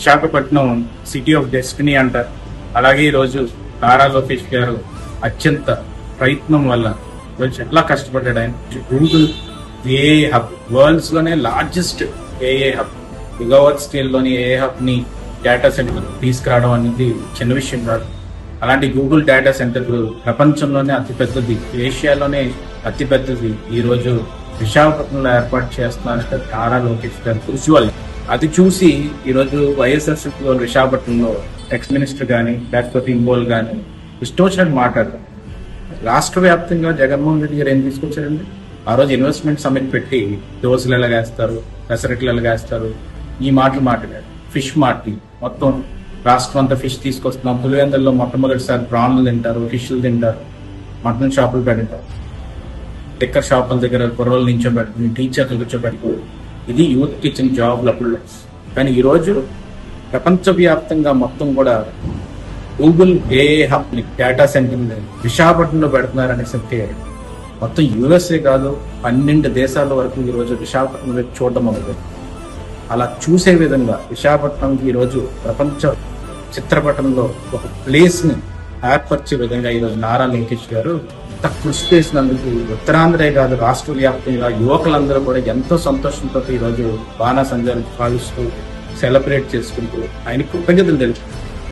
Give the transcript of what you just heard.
Visakhapatnam city of destiny అంటారు. అలాగే ఈరోజు తారా లోకేష్ గారు అత్యంత ప్రయత్నం వల్ల ఈరోజు చాలా కష్టపడ్డాడు ఆయన. గూగుల్ ఏఏ హబ్ వరల్డ్స్లోనే లార్జెస్ట్ ఏఏ హబ్ గిగావత్ స్కేల్లోని ఏఏ హబ్ని డేటా సెంటర్ తీసుకురావడం అనేది చిన్న విషయం కాదు. అలాంటి గూగుల్ డేటా సెంటర్ ప్రపంచంలోనే అతిపెద్దది ఏషియాలోనే అతిపెద్దది ఈరోజు విశాఖపట్నంలో ఏర్పాటు చేస్తున్నారంటే తారా లోకేష్ గారు కృషి అది చూసి ఈరోజు వైఎస్ఆర్ వైఎస్ఆర్సీపీ వాళ్ళు విశాఖపట్నంలో ఎక్స్ మినిస్టర్ గాని లేకపోతే ఇంబోల్ గాని ఇష్టోచ్చినట్టు మాట్లాడతారు. రాష్ట్ర వ్యాప్తంగా జగన్మోహన్ రెడ్డి గారు ఏం తీసుకొచ్చారండి? ఆ రోజు ఇన్వెస్ట్మెంట్ సమిట్ పెట్టి దోశలు ఎలాగేస్తారు పెసరట్లు ఎలాగేస్తారు ఈ మాటలు మాట్లాడారు. ఫిష్ మార్టీ మొత్తం రాష్ట్రం అంతా ఫిష్ తీసుకొస్తున్నాం. పులివెందల్లో మొట్టమొదటిసారి ప్రాన్లు తింటారు ఫిష్లు తింటారు మటన్ షాపులు పెడతారు. టిక్కర్ షాపుల దగ్గర కుర్రోలు నించోబెట్టుకుని టీచర్లు కూర్చోబెట్టుకుని ఇది యూత్ ఇచ్చిన జాబ్లు అప్పుడు కానీ ఈరోజు ప్రపంచవ్యాప్తంగా మొత్తం కూడా గూగుల్ ఏఏ హబ్ని డేటా సెంటర్ విశాఖపట్నంలో పెడుతున్నారనే చెప్తే మొత్తం యుఎస్ఏ కాదు పన్నెండు దేశాల వరకు ఈ రోజు విశాఖపట్నం చూడడం అవుతుంది అలా చూసే విధంగా విశాఖపట్నంకి ఈ రోజు ప్రపంచ చిత్రపటంలో ఒక ప్లేస్ని ఏర్పరిచే విధంగా ఈ రోజు నారా లోకేష్ గారు ఇంత కృషి చేసినందుకు ఉత్తరాంధ్రే కాదు రాష్ట్ర వ్యాప్తంగా యువకులందరూ కూడా ఎంతో సంతోషంతో ఈరోజు రోజు బాణా భావిస్తూ సెలబ్రేట్ చేసుకుంటూ ఆయన కృతజ్ఞతలు తెలుసు